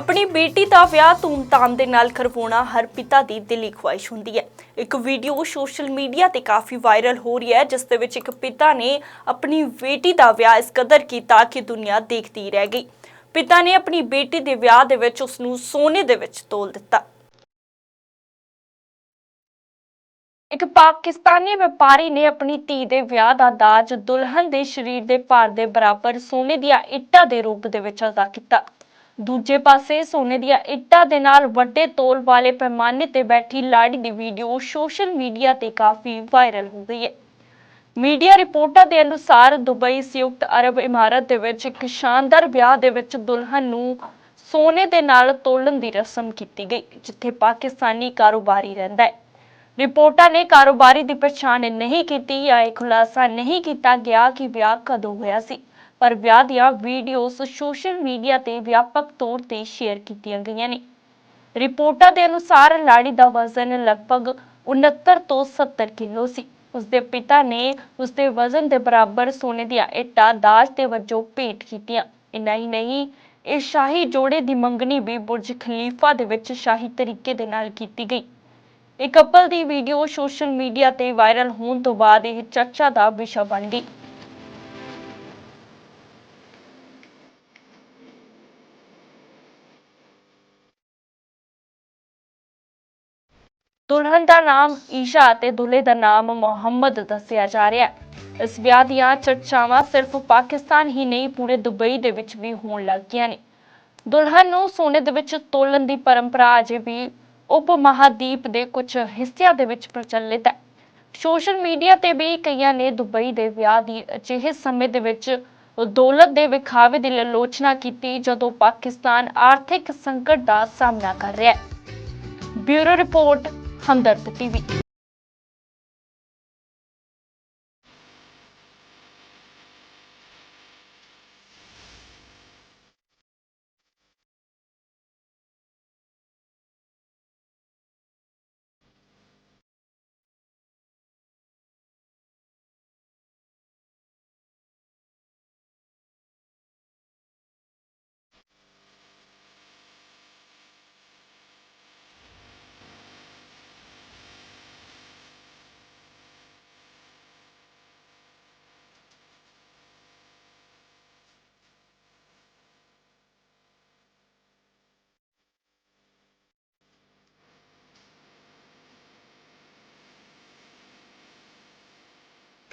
ਆਪਣੀ ਬੇਟੀ ਦਾ ਵਿਆਹ ਧੂਮਧਾਮ ਦੇ ਨਾਲ ਕਰਵਾਉਣਾ ਹਰ ਪਿਤਾ ਦੀ ਦਿਲੀ ਖੁਆਇਸ਼ ਹੁੰਦੀ ਹੈ। ਇੱਕ ਵੀਡੀਓ ਸੋਸ਼ਲ ਮੀਡੀਆ ਤੇ ਕਾਫੀ ਵਾਇਰਲ ਹੋ ਰਹੀ ਹੈ, ਜਿਸ ਦੇ ਵਿੱਚ ਇੱਕ ਪਿਤਾ ਨੇ ਆਪਣੀ ਬੇਟੀ ਦਾ ਵਿਆਹ ਇਸ ਕਦਰ ਕੀਤਾ ਕਿ ਦੁਨੀਆ ਦੇਖਦੀ ਰਹਿ ਗਈ। ਪਿਤਾ ਨੇ ਆਪਣੀ ਬੇਟੀ ਦੇ ਵਿਆਹ ਦੇ ਵਿੱਚ ਉਸ ਨੂੰ ਸੋਨੇ ਦੇ ਵਿੱਚ ਤੋਲ ਦਿੱਤਾ। ਇੱਕ ਪਾਕਿਸਤਾਨੀ ਵਪਾਰੀ ਨੇ ਆਪਣੀ ਧੀ ਦੇ ਵਿਆਹ ਦਾ ਦਾਜ ਦੁਲਹਨ ਦੇ ਸਰੀਰ ਦੇ ਭਾਰ ਦੇ ਬਰਾਬਰ ਸੋਨੇ ਦੀਆਂ ਇੱਟਾਂ ਦੇ ਰੂਪ ਦੇ ਵਿੱਚ ਅਦਾ ਕੀਤਾ। ਦੂਜੇ ਪਾਸੇ ਸੋਨੇ ਦੀਆਂ ਇੱਟਾਂ ਦੇ ਨਾਲ ਵੱਡੇ ਤੋਲ ਵਾਲੇ ਪੈਮਾਨੇ ਤੇ ਬੈਠੀ ਲਾੜੀ ਦੀ ਵੀਡੀਓ ਸੋਸ਼ਲ ਮੀਡੀਆ ਤੇ ਕਾਫੀ ਵਾਇਰਲ ਹੋ ਗਈ ਹੈ। ਮੀਡੀਆ ਰਿਪੋਰਟਾਂ ਦੇ ਅਨੁਸਾਰ ਦੁਬਈ ਸੰਯੁਕਤ ਅਰਬ ਇਮਾਰਤ ਦੇ ਵਿੱਚ ਇੱਕ ਸ਼ਾਨਦਾਰ ਵਿਆਹ ਦੇ ਵਿੱਚ ਦੁਲਹਨ ਨੂੰ ਸੋਨੇ ਦੇ ਨਾਲ ਤੋਲਣ ਦੀ ਰਸਮ ਕੀਤੀ ਗਈ, ਜਿੱਥੇ ਪਾਕਿਸਤਾਨੀ ਕਾਰੋਬਾਰੀ ਰਹਿੰਦਾ ਹੈ। ਰਿਪੋਰਟਾਂ ਨੇ ਕਾਰੋਬਾਰੀ ਦੀ ਪਛਾਣ ਨਹੀਂ ਕੀਤੀ ਜਾਂ ਇਹ ਖੁਲਾਸਾ ਨਹੀਂ ਕੀਤਾ ਗਿਆ ਕਿ ਵਿਆਹ ਕਦੋਂ ਹੋਇਆ ਸੀ। ਪਰ ਵਿਆਹ ਦੀਆਂ ਵੀਡੀਓਜ਼ ਸੋਸ਼ਲ ਮੀਡੀਆ ਤੇ ਵਿਆਪਕ ਤੌਰ ਤੇ ਸ਼ੇਅਰ ਕੀਤੀਆਂ ਗਈਆਂ ਨੇ। ਰਿਪੋਰਟਾਂ ਦੇ ਅਨੁਸਾਰ ਲਾੜੀ ਦਾ ਵਜ਼ਨ ਲਗਭਗ 69 ਤੋਂ 70 ਕਿਲੋ ਸੀ। ਉਸਦੇ ਪਿਤਾ ਨੇ ਉਸਦੇ ਵਜ਼ਨ ਦੇ ਬਰਾਬਰ ਸੋਨੇ ਦੀਆਂ ਇੱਟਾਂ, ਦਾਜ ਦੇ ਵਜੋਂ ਭੇਟ ਕੀਤੀਆਂ। ਇੰਨਾ ਹੀ ਨਹੀਂ, ਇਹ ਸ਼ਾਹੀ ਜੋੜੇ ਦੀ ਮੰਗਣੀ ਵੀ ਬੁਰਜ ਖਲੀਫਾ ਦੇ ਵਿੱਚ ਸ਼ਾਹੀ ਤਰੀਕੇ ਦੇ ਨਾਲ ਕੀਤੀ ਗਈ। ਇਹ ਕਪਲ ਦੀ ਵੀਡੀਓ ਸੋਸ਼ਲ ਮੀਡੀਆ ਤੇ ਵਾਇਰਲ ਹੋਣ ਤੋਂ ਬਾਅਦ ਇਹ ਚਰਚਾ ਦਾ ਵਿਸ਼ਾ ਬਣ ਗਈ। ਦੁਲਹਨ ਦਾ ਨਾਮ ਈਸ਼ਾ ਅਤੇ ਦੁਲਹੇ ਦਾ ਨਾਮ ਮੁਹੰਮਦ ਦੱਸਿਆ ਜਾ ਰਿਹਾ ਹੈ। ਇਸ ਵਿਆਹ ਦੀਆਂ ਚਰਚਾਵਾਂ ਸਿਰਫ ਪਾਕਿਸਤਾਨ ਹੀ ਨਹੀਂ, ਪੂਰੇ ਦੁਬਈ ਦੇ ਵਿੱਚ ਵੀ ਹੋਣ ਲੱਗ ਗਈਆਂ ਨੇ। ਦੁਲਹਨ ਨੂੰ ਸੋਨੇ ਦੇ ਵਿੱਚ ਤੋਲਣ ਦੀ ਪਰੰਪਰਾ ਅਜੇ ਵੀ ਉਪ ਮਹਾਦੀਪ ਦੇ ਕੁਝ ਹਿੱਸਿਆਂ ਦੇ ਵਿੱਚ ਪ੍ਰਚਲਿਤ ਹੈ। ਸੋਸ਼ਲ ਮੀਡੀਆ ਤੇ ਵੀ ਕਈਆਂ ਨੇ ਦੁਬਈ ਦੇ ਵਿਆਹ ਦੀ ਅਜਿਹੇ ਸਮੇਂ ਦੇ ਵਿੱਚ ਦੌਲਤ ਦੇ ਵਿਖਾਵੇ ਦੀ ਆਲੋਚਨਾ ਕੀਤੀ, ਜਦੋਂ ਪਾਕਿਸਤਾਨ ਆਰਥਿਕ ਸੰਕਟ ਦਾ ਸਾਹਮਣਾ ਕਰ ਰਿਹਾ ਹੈ। Bureau report Hamdard TV.